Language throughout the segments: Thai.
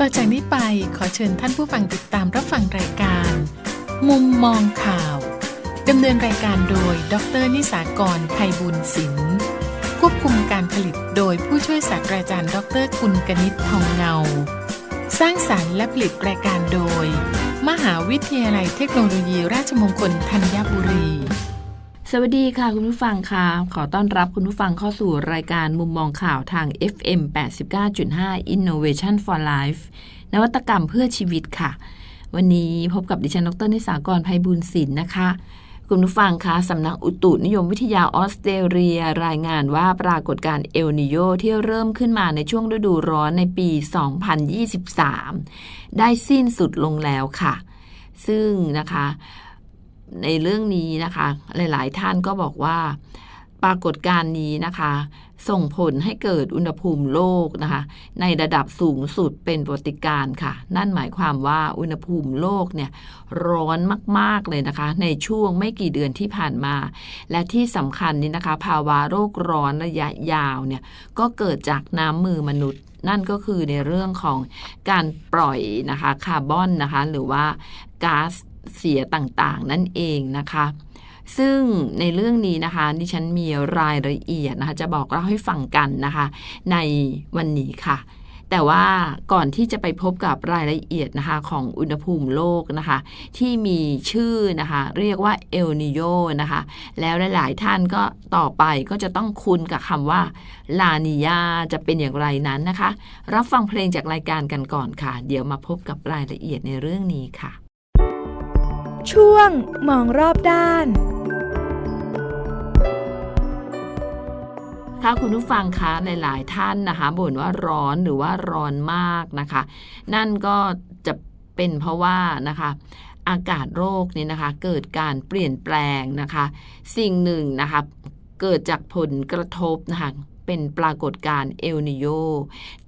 ต่อจากนี้ไปขอเชิญท่านผู้ฟังติดตามรับฟังรายการ มุมมองข่าวดำเนินรายการโดย ดรนิสากรไพบุญศิลป์ควบคุมการผลิตโดยผู้ช่วยศาสตราจารย์ ดรกุลกนิษฐ์ทองเงา สร้างสารรค์และผลิตรายการโดย มหาวิทยาลัยเทคโนโลยีราชมงคลธัญบุรี สวัสดีค่ะคุณผู้ฟังค่ะ ขอต้อนรับคุณผู้ฟังเข้าสู่รายการมุมมองข่าวทาง FM 89.5 Innovation for Life นวัตกรรมเพื่อชีวิตค่ะ วันนี้พบกับดิฉันดรนิสากรภัยบุญศิลป์นะคะ คุณผู้ฟังคะสำนักอุตุนิยมวิทยาออสเตรเลีย รายงานว่าปรากฏการณ์เอลนิโยที่เริ่มขึ้นมาในช่วงฤดูร้อนในปี 2023 ได้สิ้นสุดลงแล้วค่ะ ซึ่งนะคะ ในเรื่องนี้นะคะ หลายๆ ท่านก็บอกว่า ปรากฏการณ์นี้นะคะ ส่งผลให้เกิดอุณหภูมิโลกนะคะ ในระดับสูงสุดเป็นปรติการค่ะ นั่นหมายความว่าอุณหภูมิโลกเนี่ยร้อนมากๆเลยนะคะ ในช่วงไม่กี่เดือนที่ผ่านมา และที่สำคัญนี่นะคะ ภาวะโรคร้อนระยะยาวเนี่ยก็เกิดจากน้ำมือมนุษย์นั่นก็คือในเรื่องของการปล่อยนะคะคาร์บอนนะคะ หรือว่าก๊าซ เสียต่างๆ นั่นเองนะคะ ซึ่งในเรื่องนี้นะคะดิฉันมีรายละเอียดนะคะ จะบอกเล่าให้ฟังกันนะคะ ในวันนี้ค่ะแต่ว่าก่อนที่จะไปพบกับรายละเอียดนะคะของอุณหภูมิโลกนะคะ ที่มีชื่อนะคะ เรียกว่าเอลนิโยนะคะ แล้วหลาย ๆ ท่านก็ต่อไปก็จะต้องคุ้นกับคำว่าลานิยาจะเป็นอย่างไรนั้นนะคะ รับฟังเพลงจากรายการกันก่อนค่ะ เดี๋ยวมาพบกับรายละเอียดในเรื่องนี้ค่ะ ช่วงมองรอบด้านค่ะคุณผู้ฟังคะหลาย ๆ ท่านนะคะบ่นว่าร้อนหรือว่าร้อนมากนะคะ นั่นก็จะเป็นเพราะว่านะคะอากาศโรคนี่นะคะ เกิดการเปลี่ยนแปลงนะคะ สิ่งหนึ่งนะคะเกิดจากผลกระทบนะคะเป็นปรากฏการณ์เอลนิโย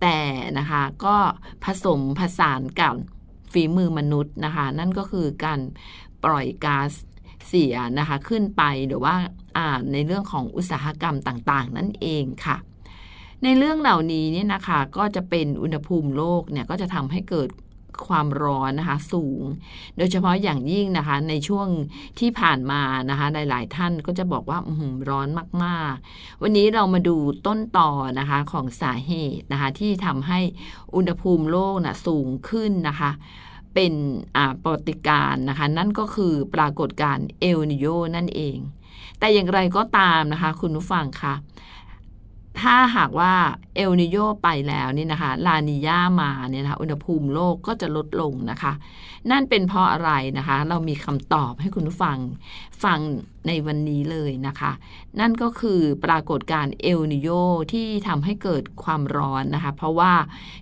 แต่นะคะก็ผสมผสานกับฝีมือมนุษย์นะคะ นั่นก็คือการ ปล่อยก๊าซเสียนะคะขึ้นไปหรือว่าอ่าในเรื่องของอุตสาหกรรมต่างๆ นั่นเองค่ะ ในเรื่องเหล่านี้เนี่ยนะคะก็จะเป็นอุณหภูมิโลกเนี่ยก็จะทำให้เกิดความร้อนนะคะสูง โดยเฉพาะอย่างยิ่งนะคะในช่วงที่ผ่านมานะคะหลาย ๆ ท่านก็จะบอกว่าอืมร้อนมาก ๆ วันนี้เรามาดูต้นต่อนะคะของสาเหตุนะคะที่ทำให้อุณหภูมิโลกนะสูงขึ้นนะคะ เป็นปรติการนะคะ นั่นก็คือปรากฏการณ์เอลนิโยนั่นเอง แต่อย่างไรก็ตามนะคะ คุณผู้ฟังคะถ้าหากว่าเอลนิโยไปแล้วนี่นะคะลานิยามาเนี่ยนะคะอุณหภูมิโลกก็จะลดลงนะคะ นั่นเป็นเพราะอะไรนะคะ เรามีคำตอบให้คุณผู้ฟังฟังในวันนี้เลยนะคะ นั่นก็คือปรากฏการณ์เอลนิโยที่ทำให้เกิดความร้อนนะคะ เพราะว่า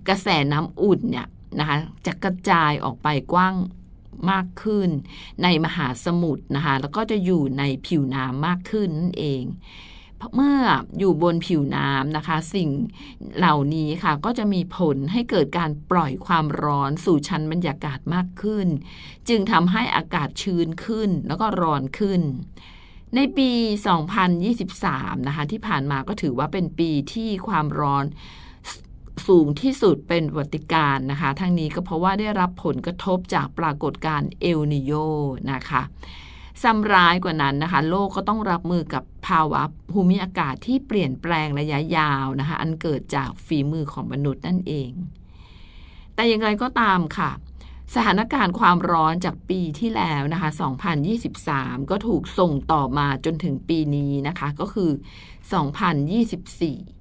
กระแสน้ำอุ่นเนี่ย นะคะจะกระจายออกไปกว้างมากขึ้น ในมหาสมุทรนะคะแล้วก็จะอยู่ในผิวน้ำมากขึ้นนั่นเองเมื่ออยู่บนผิวน้ำนะคะ สิ่งเหล่านี้ค่ะก็จะมีผลให้เกิดการปล่อยความร้อนสู่ชั้นบรรยากาศมากขึ้น จึงทำให้อากาศชื้นขึ้นแล้วก็ร้อนขึ้น ในปี 2023 นะคะที่ผ่านมาก็ถือว่าเป็นปีที่ความร้อน สูงที่สุดเป็นวัติการนะคะ ทั้งนี้ก็เพราะว่าได้รับผลกระทบจากปรากฏการณ์เอลนิโยนะคะซ้ำร้ายกว่านั้นนะคะ โลกก็ต้องรับมือกับภาวะภูมิอากาศที่เปลี่ยนแปลงระยะยาวนะคะ อันเกิดจากฝีมือของมนุษย์นั่นเอง แต่อย่างไรก็ตามค่ะ สถานการณ์ความร้อนจากปีที่แล้วนะคะ 2023 ก็ถูกส่งต่อมาจนถึงปีนี้นะคะ ก็คือ 2024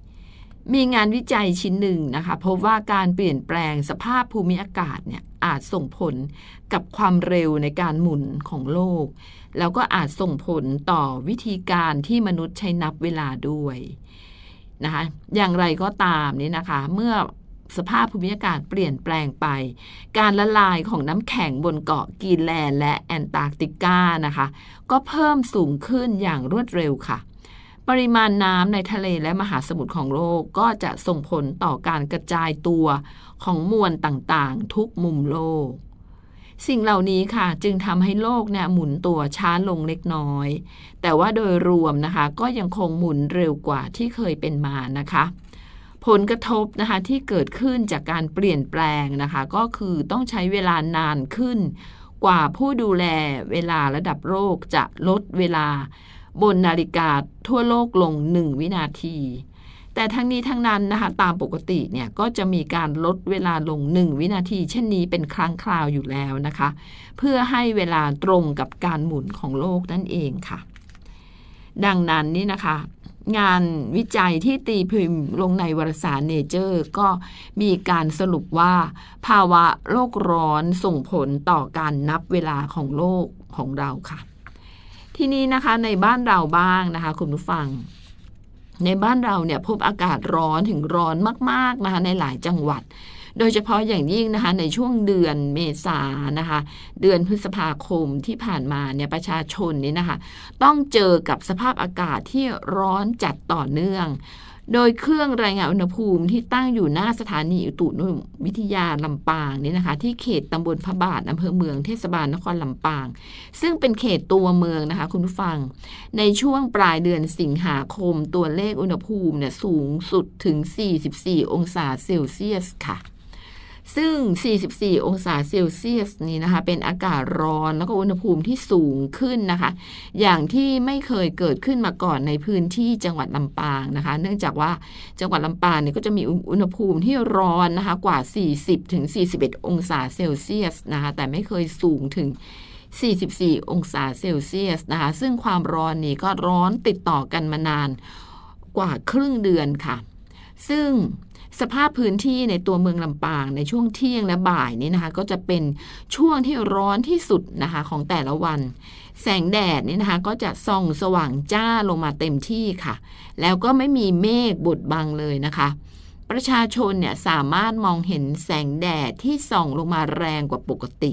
มีงานวิจัยชิ้นหนึ่งนะคะพบว่าการเปลี่ยนแปลงสภาพภูมิอากาศเนี่ยอาจส่งผลกับความเร็วในการหมุนของโลก แล้วก็อาจส่งผลต่อวิธีการที่มนุษย์ใช้นับเวลาด้วยนะคะอย่างไรก็ตามนี่นะคะ เมื่อสภาพภูมิอากาศเปลี่ยนแปลงไป การละลายของน้ำแข็งบนเกาะกีนแลนด์และแอนตาร์กติกานะคะ ก็เพิ่มสูงขึ้นอย่างรวดเร็วค่ะ ปริมาณน้ำในทะเลและมหาสมุทรของโลกก็จะส่งผลต่อการกระจายตัวของมวลต่างๆ ทุกมุมโลก สิ่งเหล่านี้ค่ะจึงทำให้โลกเนี่ยหมุนตัวช้าลงเล็กน้อย แต่ว่าโดยรวมนะคะก็ยังคงหมุนเร็วกว่าที่เคยเป็นมานะคะผลกระทบนะคะที่เกิดขึ้นจากการเปลี่ยนแปลงนะคะ ก็คือต้องใช้เวลานานขึ้น กว่าผู้ดูแลเวลาระดับโลกจะลดเวลา บนนาฬิกาทั่วโลกลง 1 วินาที แต่ทั้งนี้ทั้งนั้นนะคะตามปกติเนี่ยก็จะมีการลดเวลาลง 1 วินาที เช่นนี้เป็นครั้งคราวอยู่แล้วนะคะ เพื่อให้เวลาตรงกับการหมุนของโลกนั่นเองค่ะ ดังนั้นนี่นะคะงานวิจัยที่ตีพิมพ์ลงในวารสารเนเจอร์ก็มีการสรุปว่า ภาวะโลกร้อนส่งผลต่อการนับเวลาของโลกของเราค่ะ ทีนี้นะคะในบ้านเราบ้างนะคะ คุณผู้ฟัง ในบ้านเราเนี่ยพบอากาศร้อนถึงร้อนมากๆนะคะในหลายจังหวัด โดยเฉพาะอย่างยิ่งนะคะในช่วงเดือนเมษานะคะ เดือนพฤษภาคมที่ผ่านมาเนี่ยประชาชนนี่นะคะ ต้องเจอกับสภาพอากาศที่ร้อนจัดต่อเนื่อง โดยเครื่องรายงานอุณหภูมิที่ตั้งอยู่หน้าสถานีอุตุนิยมวิทยาลำปางนี่นะคะ ที่เขตตำบลพระบาทอำเภอเมืองเทศบาลนครลำปาง ซึ่งเป็นเขตตัวเมืองนะคะ คุณผู้ฟัง ในช่วงปลายเดือนสิงหาคมตัวเลขอุณหภูมิเนี่ยสูงสุดถึง 44 องศาเซลเซียสค่ะ ซึ่ง 44 องศาเซลเซียสนี้นะคะ เป็นอากาศร้อนแล้วก็อุณหภูมิที่สูงขึ้นนะคะ อย่างที่ไม่เคยเกิดขึ้นมาก่อนในพื้นที่จังหวัดลำปางนะคะ เนื่องจากว่าจังหวัดลำปางเนี่ยก็จะมีอุณหภูมิที่ร้อนนะคะ กว่า 40ถึง41 องศาเซลเซียสนะคะ แต่ไม่เคยสูงถึง44 องศาเซลเซียสนะคะ ซึ่งความร้อนนี้ก็ร้อนติดต่อกันมานานกว่าครึ่งเดือนค่ะ ซึ่ง สภาพพื้นที่ในตัวเมืองลำปางในช่วงเที่ยงและบ่ายนี้นะคะ ก็จะเป็นช่วงที่ร้อนที่สุดนะคะของแต่ละวัน แสงแดดนี่นะคะก็จะส่องสว่างจ้าลงมาเต็มที่ค่ะ แล้วก็ไม่มีเมฆบดบังเลยนะคะ ประชาชนเนี่ยสามารถมองเห็นแสงแดดที่ส่องลงมาแรงกว่าปกติ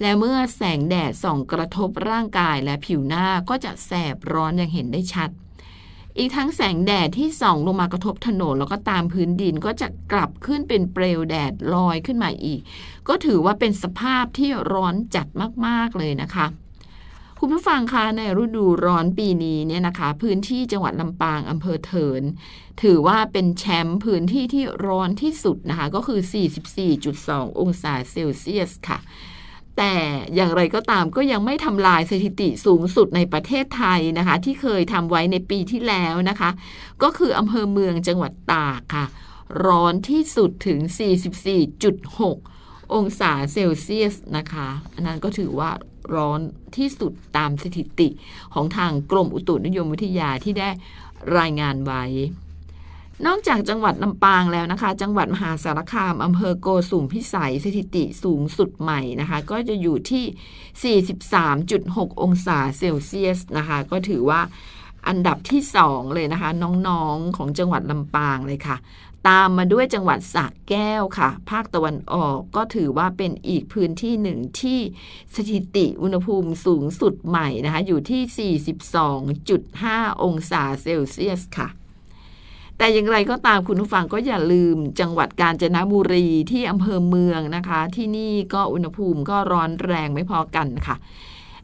และเมื่อแสงแดดส่องกระทบร่างกายและผิวหน้าก็จะแสบร้อนอย่างเห็นได้ชัด อีกทั้งแสงแดดที่ส่องลงมากระทบถนนแล้วก็ตามพื้นดินก็จะกลับขึ้นเป็นเปลวแดดลอยขึ้นมาอีก ก็ถือว่าเป็นสภาพที่ร้อนจัดมากๆเลยนะคะคุณผู้ฟังคะในฤดูร้อนปีนี้เนี่ยนะคะ พื้นที่จังหวัดลำปางอำเภอเถิน ถือว่าเป็นแชมป์พื้นที่ที่ร้อนที่สุดนะคะ ก็คือ 44.2 องศาเซลเซียสค่ะ แต่อย่างไรก็ตามก็ยังไม่ทำลายสถิติสูงสุดในประเทศไทยนะคะ ที่เคยทำไว้ในปีที่แล้วนะคะ ก็คืออำเภอเมืองจังหวัดตากค่ะ ร้อนที่สุดถึง 44.6 องศาเซลเซียสนะคะ อันนั้นก็ถือว่าร้อนที่สุดตามสถิติของทางกรมอุตุนิยมวิทยาที่ได้รายงานไว้ นอกจากจังหวัดลำปางแล้วนะคะ จังหวัดมหาสารคามอำเภอโกสุมพิสัยสถิติสูงสุดใหม่นะคะ ก็จะอยู่ที่ 43.6 องศาเซลเซียสนะคะ ก็ถือว่าอันดับที่ 2 เลยนะคะ น้องๆของจังหวัดลำปางเลยค่ะ ตามมาด้วยจังหวัดสระแก้วค่ะ ภาคตะวันออกก็ถือว่าเป็นอีกพื้นที่หนึ่งที่สถิติอุณหภูมิสูงสุดใหม่นะคะ อยู่ที่ 42.5 องศาเซลเซียสค่ะ แต่อย่างไรก็ตามคุณผู้ฟังก็อย่าลืมจังหวัดกาญจนบุรีที่อำเภอเมืองนะคะ ที่นี่ก็อุณหภูมิก็ร้อนแรงไม่พอกันค่ะ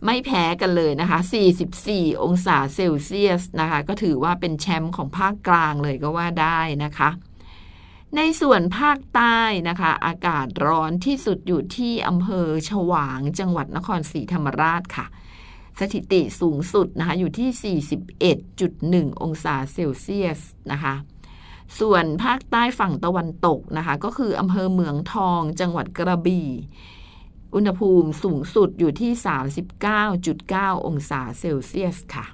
ไม่แพ้กันเลยนะคะ 44 องศาเซลเซียสนะคะ ก็ถือว่าเป็นแชมป์ของภาคกลางเลยก็ว่าได้นะคะ ในส่วนภาคใต้นะคะ อากาศร้อนที่สุดอยู่ที่อำเภอฉวางจังหวัดนครศรีธรรมราชค่ะสถิติสูงสุดนะคะอยู่ที่ 41.1 องศาเซลเซียสนะคะ ส่วนภาคใต้ฝั่งตะวันตกนะคะ ก็คืออำเภอเมืองทอง จังหวัดกระบี่ อุณหภูมิสูงสุดอยู่ที่ 39.9 องศาเซลเซียสค่ะ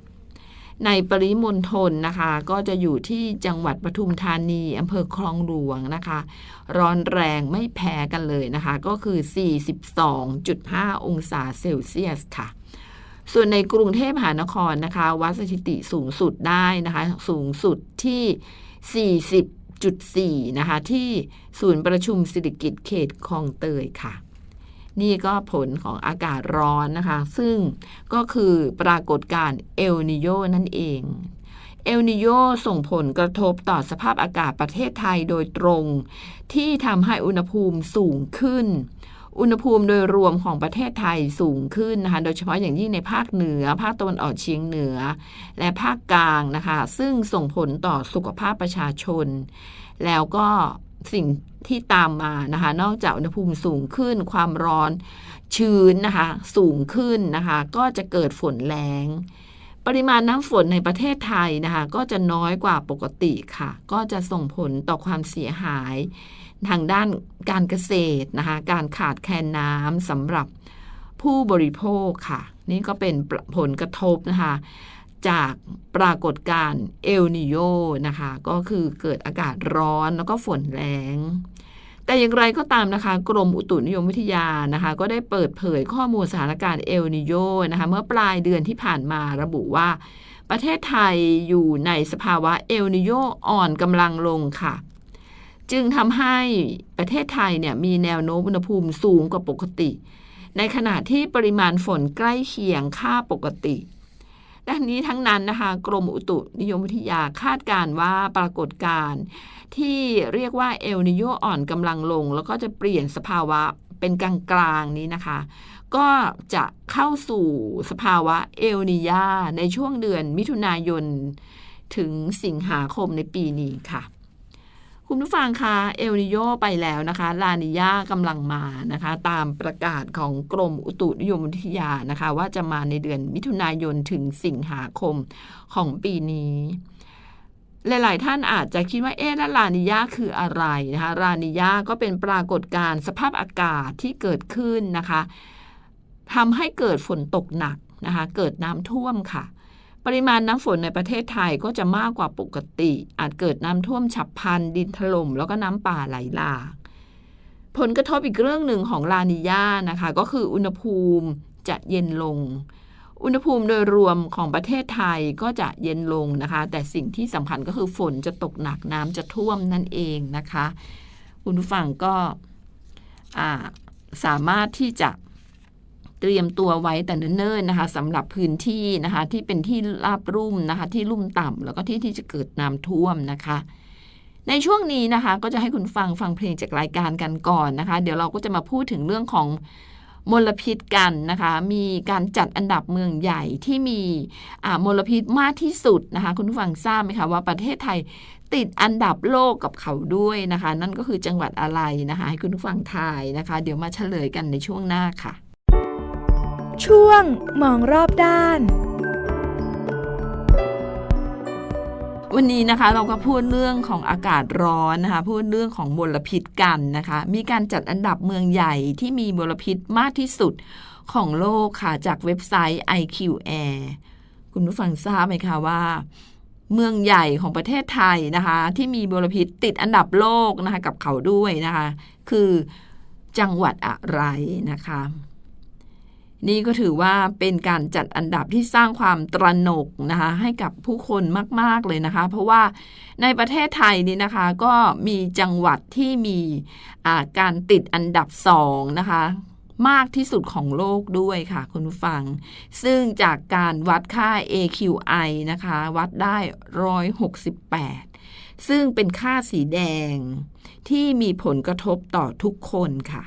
ในปริมณฑลนะคะ ก็จะอยู่ที่จังหวัดปทุมธานีอำเภอคลองหลวงนะคะ ร้อนแรงไม่แพ้กันเลยนะคะ ก็คือ 42.5 องศาเซลเซียสค่ะส่วนในกรุงเทพมหานครนะคะ วัดสถิติสูงสุดได้นะคะ สูงสุดที่ 40.4 นะคะ ที่ศูนย์ประชุมสิริกิตเขตคลองเตยค่ะ นี่ก็ผลของอากาศร้อนนะคะ ซึ่งก็คือปรากฏการณ์เอลนิโยนั่นเองเอลนิโยส่งผลกระทบต่อสภาพอากาศประเทศไทยโดยตรง ที่ทำให้อุณหภูมิสูงขึ้น อุณหภูมิโดยรวมของประเทศไทยสูงขึ้นนะคะโดยเฉพาะอย่างยิ่งในภาคเหนือ ภาคตะวันออกเฉียงเหนือ และภาคกลางนะคะ ซึ่งส่งผลต่อสุขภาพประชาชน แล้วก็สิ่งที่ตามมานะคะ นอกจากอุณหภูมิสูงขึ้น ความร้อนชื้นนะคะ สูงขึ้นนะคะ ก็จะเกิดฝนแรงปริมาณน้ำฝนในประเทศไทยนะคะ ก็จะน้อยกว่าปกติค่ะ ก็จะส่งผลต่อความเสียหาย ทางด้านการเกษตรนะคะการขาดแคลนน้ำสำหรับผู้บริโภคค่ะ นี่ก็เป็นผลกระทบนะคะจากปรากฏการณ์เอลนิโยนะคะ ก็คือเกิดอากาศร้อนแล้วก็ฝนแรงแต่อย่างไรก็ตามนะคะ กรมอุตุนิยมวิทยานะคะ ก็ได้เปิดเผยข้อมูลสถานการณ์เอลนิโยนะคะ เมื่อปลายเดือนที่ผ่านมาระบุว่า ประเทศไทยอยู่ในสภาวะเอลนิโยอ่อนกำลังลงค่ะ จึงทำให้ประเทศไทยเนี่ยมีแนวโน้มอุณหภูมิสูงกว่าปกติ ในขณะที่ปริมาณฝนใกล้เคียงค่าปกติดังนี้ทั้งนั้นนะคะ กรมอุตุนิยมวิทยาคาดการว่าปรากฏการณ์ที่เรียกว่าเอลนิโยอ่อนกำลังลง แล้วก็จะเปลี่ยนสภาวะเป็นกลางกลางนี้นะคะ ก็จะเข้าสู่สภาวะเอลนิยาในช่วงเดือนมิถุนายน ถึงสิงหาคมในปีนี้ค่ะ คุณผู้ฟังคะเอลนิโยไปแล้วนะคะลานิยากำลังมานะคะ ตามประกาศของกรมอุตุนิยมวิทยานะคะ ว่าจะมาในเดือนมิถุนายนถึงสิงหาคมของปีนี้ หลาย ๆ ท่านอาจจะคิดว่าเอ๊ะแล้วลานิยาคืออะไรนะคะลานิยาก็เป็นปรากฏการณ์สภาพอากาศที่เกิดขึ้นนะคะทำให้เกิดฝนตกหนักนะคะ เกิดน้ำท่วมค่ะ ปริมาณน้ำฝนในประเทศไทยก็จะมากกว่าปกติ อาจเกิดน้ำท่วมฉับพลัน ดินถล่มแล้วก็น้ำป่าไหลหลากผลกระทบอีกเรื่องหนึ่งของลานิญานะคะก็คืออุณหภูมิจะเย็นลง อุณหภูมิโดยรวมของประเทศไทยก็จะเย็นลงนะคะ แต่สิ่งที่สำคัญก็คือฝนจะตกหนักน้ำจะท่วมนั่นเองนะคะ คุณผู้ฟังก็สามารถที่จะ เตรียมตัวไว้แต่เนิ่นๆนะคะสำหรับพื้นที่นะคะที่เป็นที่ราบรุ่มนะคะที่ลุ่มต่ำแล้วก็ที่ที่จะเกิดน้ำท่วมนะคะในช่วงนี้นะคะก็จะให้คุณฟังฟังเพลงจากรายการกันก่อนนะคะ เดี๋ยวเราก็จะมาพูดถึงเรื่องของมลพิษกันนะคะ มีการจัดอันดับเมืองใหญ่ที่มีมลพิษมากที่สุดนะคะ คุณผู้ฟังทราบไหมคะว่าประเทศไทยติดอันดับโลกกับเขาด้วยนะคะ นั่นก็คือจังหวัดอะไรนะคะ ให้คุณผู้ฟังทายนะคะ เดี๋ยวมาเฉลยกันในช่วงหน้าค่ะ ช่วงมองรอบด้าน วันนี้นะคะเราก็พูดเรื่องของอากาศร้อนนะคะ พูดเรื่องของมลพิษกันนะคะ มีการจัดอันดับเมืองใหญ่ที่มีมลพิษมากที่สุดของโลกค่ะ จากเว็บไซต์ IQ Air คุณผู้ฟังทราบไหมคะว่า เมืองใหญ่ของประเทศไทยนะคะ ที่มีมลพิษติดอันดับโลกนะคะ กับเขาด้วยนะคะ คือจังหวัดอะไรนะคะ นี่ก็ถือว่าเป็นการจัดอันดับที่สร้างความตระหนกนะคะให้กับผู้คนมาก ๆ เลยนะคะ เพราะว่าในประเทศไทยนี่นะคะก็มีจังหวัดที่มีอาการติดอันดับสองนะคะมากที่สุดของโลกด้วยค่ะ คุณผู้ฟัง ซึ่งจากการวัดค่า AQI นะคะ วัดได้ 168 ซึ่งเป็นค่าสีแดงที่มีผลกระทบต่อทุกคนค่ะ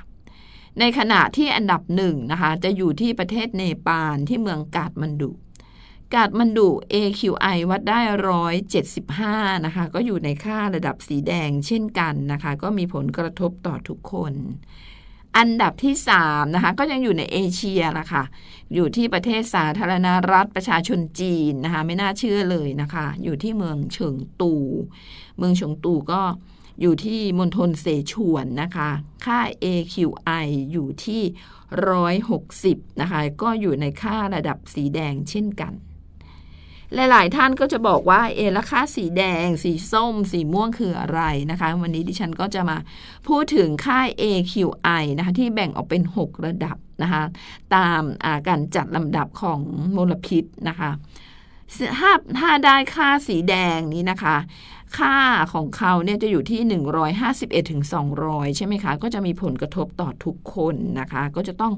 ในขณะที่อันดับหนึ่งนะคะจะอยู่ที่ประเทศเนปาลที่เมืองกาดมันดุกาดมันดุ AQI วัดได้ 175 นะคะ ก็อยู่ในค่าระดับสีแดงเช่นกันนะคะ ก็มีผลกระทบต่อทุกคน อันดับที่ 3 นะคะ ก็ยังอยู่ในเอเชียละค่ะ อยู่ที่ประเทศสาธารณรัฐประชาชนจีนนะคะ ไม่น่าเชื่อเลยนะคะ อยู่ที่เมืองเฉิงตู เมืองเฉิงตูก็ อยู่ที่มณฑลเสฉวนนะคะ ค่า AQI อยู่ที่ 160 นะคะ ก็อยู่ในค่าระดับสีแดงเช่นกันหลาย ๆ ท่านก็จะบอกว่าเอลค่าสีแดง สีส้ม สีม่วงคืออะไรนะคะ วันนี้ดิฉันก็จะมาพูดถึงค่า AQI นะคะที่แบ่งออกเป็น 6 ระดับนะคะ ตามาการจัดลำดับของมลพิษนะคะถ้าถ้าได้ค่าสีแดงนี้นะคะ ค่าของเขาเนี่ยจะอยู่ที่ 151ถึง200 ใช่ไหมคะ ก็จะมีผลกระทบต่อทุกคนนะคะ ก็จะต้อง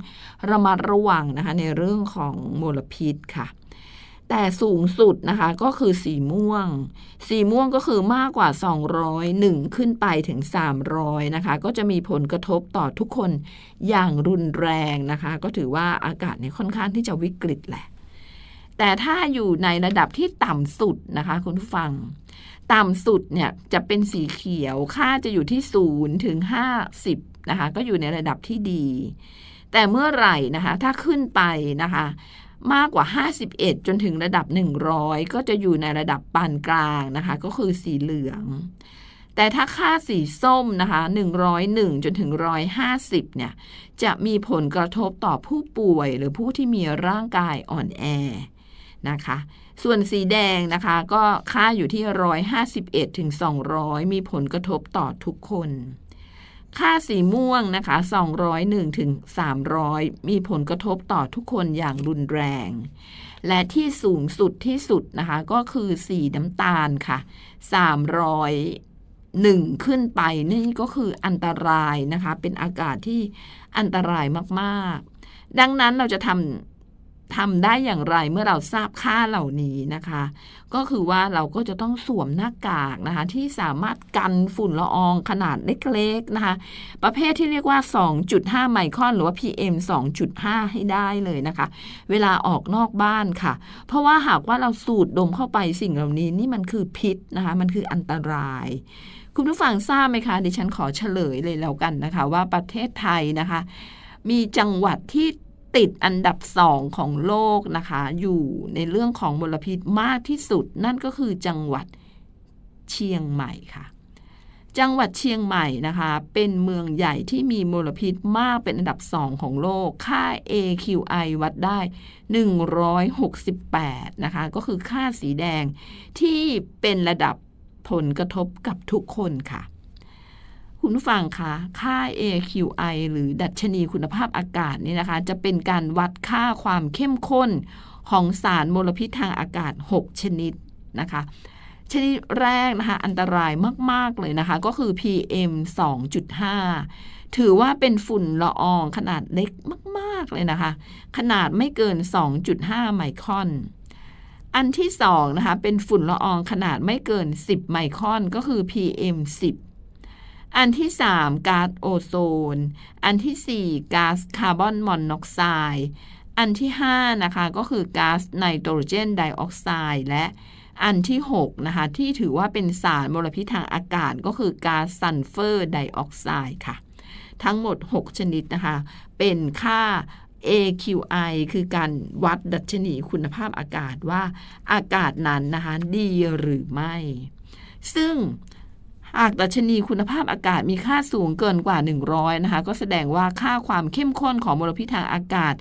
ระมัดระวังนะคะในเรื่องของมลพิษค่ะ แต่สูงสุดนะคะก็คือสีม่วง สีม่วงก็คือมากกว่า 201 ขึ้นไปถึง 300 นะคะ ก็จะมีผลกระทบต่อทุกคนอย่างรุนแรงนะคะ ก็ถือว่าอากาศเนี่ยค่อนข้างที่จะวิกฤตแหละ แต่ถ้าอยู่ในระดับที่ต่ำสุดนะคะ คุณผู้ฟัง ต่ำสุดเนี่ยจะเป็นสีเขียว ค่าจะอยู่ที่ 0 ถึง 50 นะคะ ก็อยู่ในระดับที่ดี แต่เมื่อไหร่นะคะ ถ้าขึ้นไปนะคะ มากกว่า 51 จนถึงระดับ 100 ก็จะอยู่ในระดับปานกลางนะคะ ก็คือสีเหลือง แต่ถ้าค่าสีส้มนะคะ 101 จนถึง 150 เนี่ย จะมีผลกระทบต่อผู้ป่วยหรือผู้ที่มีร่างกายอ่อนแอนะคะ ส่วนสีแดงนะคะก็ค่าอยู่ที่ 151ถึง200 มีผลกระทบต่อทุกคน ค่าสีม่วงนะคะ 201ถึง300 มีผลกระทบต่อทุกคนอย่างรุนแรง และที่สูงสุดที่สุดนะคะ ก็คือสีน้ำตาลค่ะ 300หนึ่งขึ้นไปนี่ก็คืออันตรายนะคะ เป็นอากาศที่อันตรายมาก ๆ ดังนั้นเราจะทำ ทำได้อย่างไรเมื่อเราทราบค่าเหล่านี้นะคะ ก็คือว่าเราก็จะต้องสวมหน้ากากนะคะ ที่สามารถกันฝุ่นละอองขนาดเล็กๆนะคะ ประเภทที่เรียกว่า 2.5 ไมครอนหรือว่า PM 2.5 ให้ได้เลยนะคะ เวลาออกนอกบ้านค่ะ เพราะว่าหากว่าเราสูดดมเข้าไปสิ่งเหล่านี้นี่มันคือพิษนะคะ มันคืออันตรายคุณผู้ฟังทราบไหมคะดิฉันขอเฉลยเลยแล้วกันนะคะ ว่าประเทศไทยนะคะ มีจังหวัดที่ ติดอันดับสองของโลกนะคะ อยู่ในเรื่องของมลพิษมากที่สุด นั่นก็คือจังหวัดเชียงใหม่ค่ะ จังหวัดเชียงใหม่นะคะ เป็นเมืองใหญ่ที่มีมลพิษมากเป็นอันดับสองของโลก ค่า AQI วัดได้ 168 นะคะ ก็คือค่าสีแดงที่เป็นระดับผลกระทบกับทุกคนค่ะ คุณผู้ฟังคะค่า AQI หรือดัชนีคุณภาพอากาศนี่นะคะ จะเป็นการวัดค่าความเข้มข้นของสารมลพิษทางอากาศ 6 ชนิดนะคะ ชนิดแรกนะคะ อันตรายมาก ๆ เลยนะคะ ก็คือ PM 2.5 ถือว่าเป็นฝุ่นละอองขนาดเล็กมาก ๆ เลยนะคะ ขนาดไม่เกิน 2.5 ไมครอนอันที่สองนะคะเป็นฝุ่นละอองขนาดไม่เกิน 10 ไมครอนก็คือ PM 10 อันที่ 3 ก๊าซโอโซน อันที่ 4 ก๊าซคาร์บอนมอนอกไซด์อันที่ 5 นะคะ ก็คือก๊าซไนโตรเจนไดออกไซด์และอันที่ 6 นะคะ ที่ถือว่าเป็นสารมลพิษทางอากาศก็คือก๊าซซัลเฟอร์ไดออกไซด์ค่ะ ทั้งหมด 6 ชนิดนะคะ เป็นค่า AQI คือการวัดดัชนีคุณภาพอากาศว่าอากาศนั้นนะคะ ดีหรือไม่ ซึ่ง หากดัชนีคุณภาพอากาศมีค่าสูงเกินกว่า 100 นะคะ ก็แสดงว่าค่าความเข้มข้นของมลพิษทางอากาศ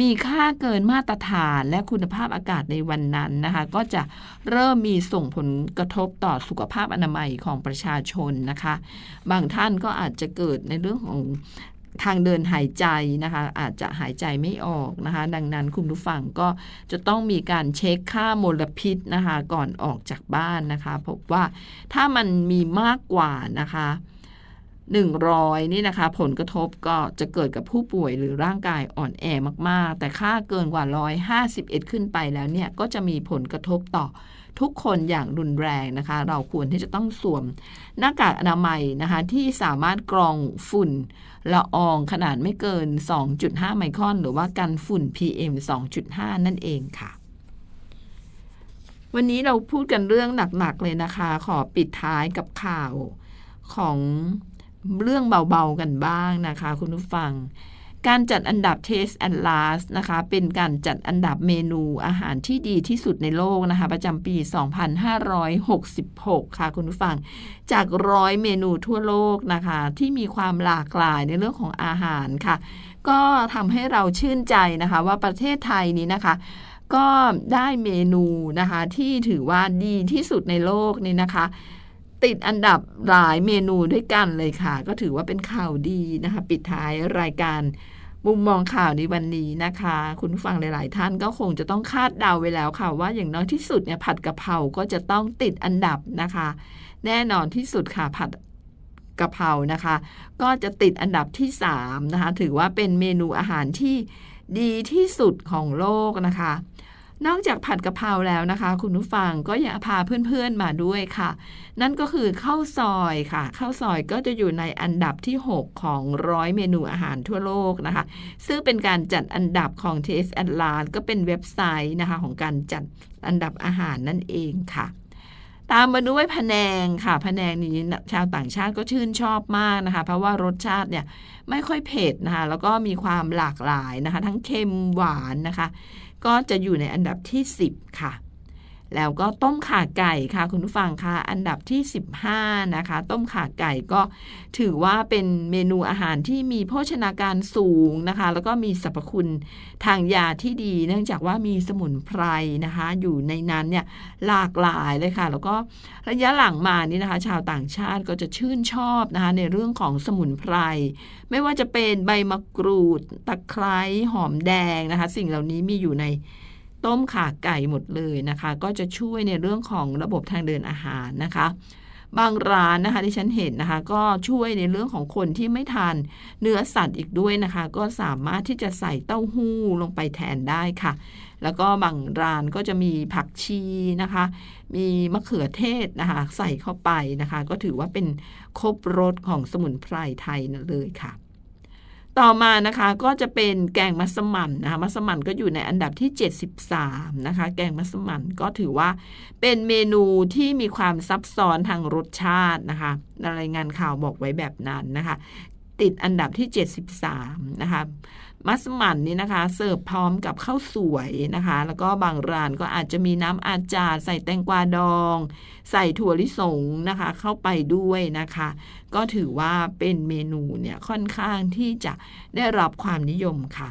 มีค่าเกินมาตรฐานและคุณภาพอากาศในวันนั้นนะคะ ก็จะเริ่มมีส่งผลกระทบต่อสุขภาพอนามัยของประชาชนนะคะ บางท่านก็อาจจะเกิดในเรื่องของ ทางเดินหายใจนะคะ อาจจะหายใจไม่ออกนะคะ ดังนั้นคุณผู้ฟังก็จะต้องมีการเช็คค่ามลพิษนะคะ ก่อนออกจากบ้านนะคะ พบว่าถ้ามันมีมากกว่านะคะ100 นี่นะคะ ผลกระทบก็จะเกิดกับผู้ป่วยหรือร่างกายอ่อนแอมาก ๆ แต่ค่าเกินกว่า 151 ขึ้นไปแล้วเนี่ย ก็จะมีผลกระทบต่อทุกคนอย่างรุนแรงนะคะ เราควรที่จะต้องสวมหน้ากากอนามัยนะคะ ที่สามารถกรองฝุ่น ละอองขนาดไม่เกิน 2.5 ไมครอน หรือว่ากันฝุ่น PM 2.5 นั่นเองค่ะ วันนี้เราพูดกันเรื่องหนักๆเลยนะคะ ขอปิดท้ายกับข่าวของเรื่องเบาๆกันบ้างนะคะ คุณผู้ฟัง การจัดอันดับ Taste and Last นะคะ เป็นการจัดอันดับเมนูอาหารที่ดีที่สุดในโลกนะคะ ประจำปี 2566 ค่ะคุณผู้ฟัง จากร้อยเมนูทั่วโลกนะคะ ที่มีความหลากหลายในเรื่องของอาหารค่ะ ก็ทำให้เราชื่นใจนะคะว่าประเทศไทยนี้นะคะก็ได้เมนูนะคะที่ถือว่าดีที่สุดในโลกนี่นะคะ ติดอันดับหลายเมนูด้วยกันเลยค่ะ ก็ถือว่าเป็นข่าวดีนะคะ ปิดท้ายรายการ มุมมองข่าวในวันนี้นะคะ คุณผู้ฟังหลาย ๆ ท่านก็คงจะต้องคาดเดาไว้แล้วค่ะว่าอย่างน้อยที่สุดเนี่ยผัดกะเพราก็จะต้องติดอันดับนะคะ แน่นอนที่สุดค่ะผัดกะเพรานะคะ ก็จะติดอันดับที่3นะคะถือว่าเป็นเมนูอาหารที่ดีที่สุดของโลกนะคะ นอกจากผัดกะเพราแล้วนะคะ คุณผู้ฟังก็อย่าพาเพื่อนๆมาด้วยค่ะ นั่นก็คือข้าวซอยค่ะข้าวซอยก็จะอยู่ในอันดับที่ 6 ของร้อยเมนูอาหารทั่วโลกนะคะ ซึ่งเป็นการจัดอันดับของ Taste Atlas ก็เป็นเว็บไซต์นะคะของการจัดอันดับอาหารนั่นเองค่ะตามมาด้วยพะแนงค่ะพะแนงนี้ชาวต่างชาติก็ชื่นชอบมากนะคะ เพราะว่ารสชาติเนี่ยไม่ค่อยเผ็ดนะคะ แล้วก็มีความหลากหลายนะคะ ทั้งเค็มหวานนะคะ ก็จะอยู่ในอันดับที่ 10 ค่ะ แล้วก็ต้มข่าไก่ค่ะ คุณผู้ฟังค่ะอันดับที่ 15 นะคะ ต้มข่าไก่ก็ถือว่าเป็นเมนูอาหารที่มีโภชนาการสูงนะคะ แล้วก็มีสรรพคุณทางยาที่ดี เนื่องจากว่ามีสมุนไพรนะคะ อยู่ในนั้นเนี่ยหลากหลายเลยค่ะ แล้วก็ระยะหลังมานี่นะคะ ชาวต่างชาติก็จะชื่นชอบนะคะ ในเรื่องของสมุนไพร ไม่ว่าจะเป็นใบมะกรูดตะไคร้หอมแดงนะคะ สิ่งเหล่านี้มีอยู่ใน ต้มขาไก่หมดเลยนะคะ ก็จะช่วยในเรื่องของระบบทางเดินอาหารนะคะ บางร้านนะคะที่ฉันเห็นนะคะ ก็ช่วยในเรื่องของคนที่ไม่ทานเนื้อสัตว์อีกด้วยนะคะ ก็สามารถที่จะใส่เต้าหู้ลงไปแทนได้ค่ะ แล้วก็บางร้านก็จะมีผักชีนะคะ มีมะเขือเทศนะคะ ใส่เข้าไปนะคะ ก็ถือว่าเป็นครบรสของสมุนไพรไทยเลยค่ะ ต่อมานะคะก็จะเป็นแกงมัสมั่นนะคะมัสมั่นก็อยู่ในอันดับที่ 73 นะคะ แกงมัสมั่นก็ถือว่าเป็นเมนูที่มีความซับซ้อนทางรสชาตินะคะรายงานข่าวบอกไว้แบบนั้นนะคะ ติดอันดับที่ 73 นะคะ มัสมั่นนี่นะคะ เสิร์ฟพร้อมกับข้าวสวยนะคะ แล้วก็บางร้านก็อาจจะมีน้ำอาจารใส่แตงกวาดอง ใส่ถั่วลิสงนะคะ เข้าไปด้วยนะคะ ก็ถือว่าเป็นเมนูเนี่ยค่อนข้างที่จะได้รับความนิยมค่ะ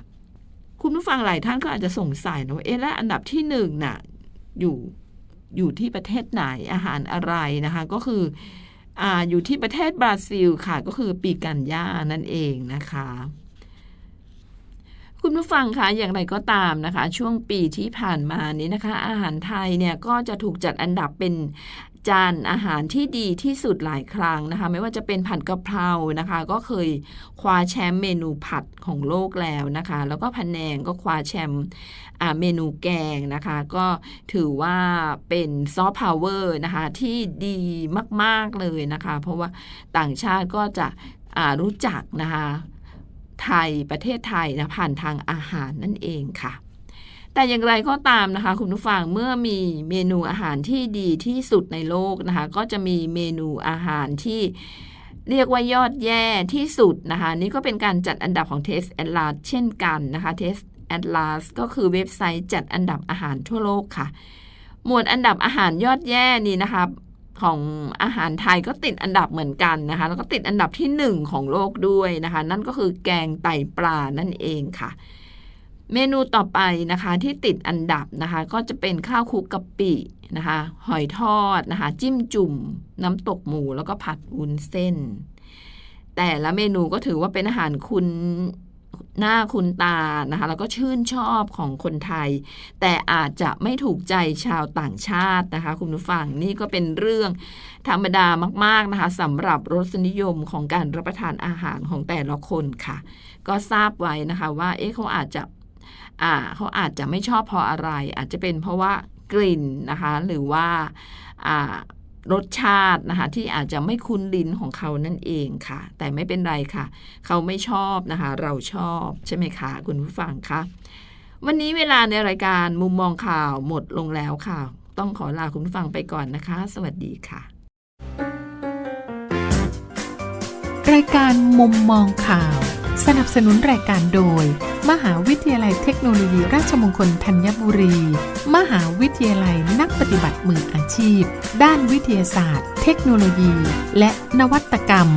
คุณผู้ฟังหลายท่านก็อาจจะสงสัยนะว่าเอ๊ะแล้วอันดับที่หนึ่งน่ะอยู่อยู่ที่ประเทศไหนอาหารอะไรนะคะ ก็คืออ่าอยู่ที่ประเทศบราซิลค่ะ ก็คือปีกันย่านั่นเองนะคะ คุณผู้ฟังคะอย่างไรก็ตามนะคะ ช่วงปีที่ผ่านมานี้นะคะ อาหารไทยเนี่ยก็จะถูกจัดอันดับเป็นจานอาหารที่ดีที่สุดหลายครั้งนะคะ ไม่ว่าจะเป็นผัดกะเพรานะคะ ก็เคยคว้าแชมป์เมนูผัดของโลกแล้วนะคะ แล้วก็พะแนงก็คว้าแชมป์เมนูแกงนะคะ ก็ถือว่าเป็นซอฟต์พาวเวอร์นะคะที่ดีมาก ๆ เลยนะคะ เพราะว่าต่างชาติก็จะรู้จักนะคะ ไทยประเทศไทยนะผ่านทางอาหารนั่นเองค่ะ แต่อย่างไรก็ตามนะคะ คุณผู้ฟังเมื่อมีเมนูอาหารที่ดีที่สุดในโลกนะคะ ก็จะมีเมนูอาหารที่เรียกว่ายอดแย่ที่สุดนะคะ นี่ก็เป็นการจัดอันดับของ Taste Atlas เช่นกันนะคะ Taste Atlas ก็คือเว็บไซต์จัดอันดับอาหารทั่วโลกค่ะ หมวดอันดับอาหารยอดแย่นี่นะคะ ของอาหารไทยก็ติดอันดับเหมือนกันนะคะ แล้วก็ติดอันดับที่หนึ่งของโลกด้วยนะคะ นั่นก็คือแกงไตปลานั่นเองค่ะ เมนูต่อไปนะคะที่ติดอันดับนะคะ ก็จะเป็นข้าวคลุกกะปินะคะ หอยทอดนะคะ จิ้มจุ่ม น้ำตกหมูแล้วก็ผัดวุ้นเส้น แต่ละเมนูก็ถือว่าเป็นอาหารคุณ หน้าคุณตานะคะ แล้วก็ชื่นชอบของคนไทย แต่อาจจะไม่ถูกใจชาวต่างชาตินะคะ คุณผู้ฟังนี่ก็เป็นเรื่องธรรมดามาก ๆนะคะสำหรับรสนิยมของการรับประทานอาหารของแต่ละคนค่ะ ก็ทราบไว้นะคะว่า เอ๊ะเขาอาจจะอ่าเขาอาจจะไม่ชอบเพราะอะไร อาจจะเป็นเพราะว่ากลิ่นนะคะ หรือว่าอ่า รสชาตินะคะที่อาจจะไม่คุ้นลิ้นของเขานั่นเองค่ะ แต่ไม่เป็นไรค่ะ เขาไม่ชอบนะคะ เราชอบใช่ไหมคะคุณผู้ฟังคะวันนี้เวลาในรายการมุมมองข่าวหมดลงแล้วค่ะ ต้องขอลาคุณผู้ฟังไปก่อนนะคะ สวัสดีค่ะ รายการมุมมองข่าว สนับสนุนรายการโดย มหาวิทยาลัยเทคโนโลยีราชมงคลธัญบุรี มหาวิทยาลัยนักปฏิบัติมืออาชีพ ด้านวิทยาศาสตร์ เทคโนโลยี และนวัตกรรม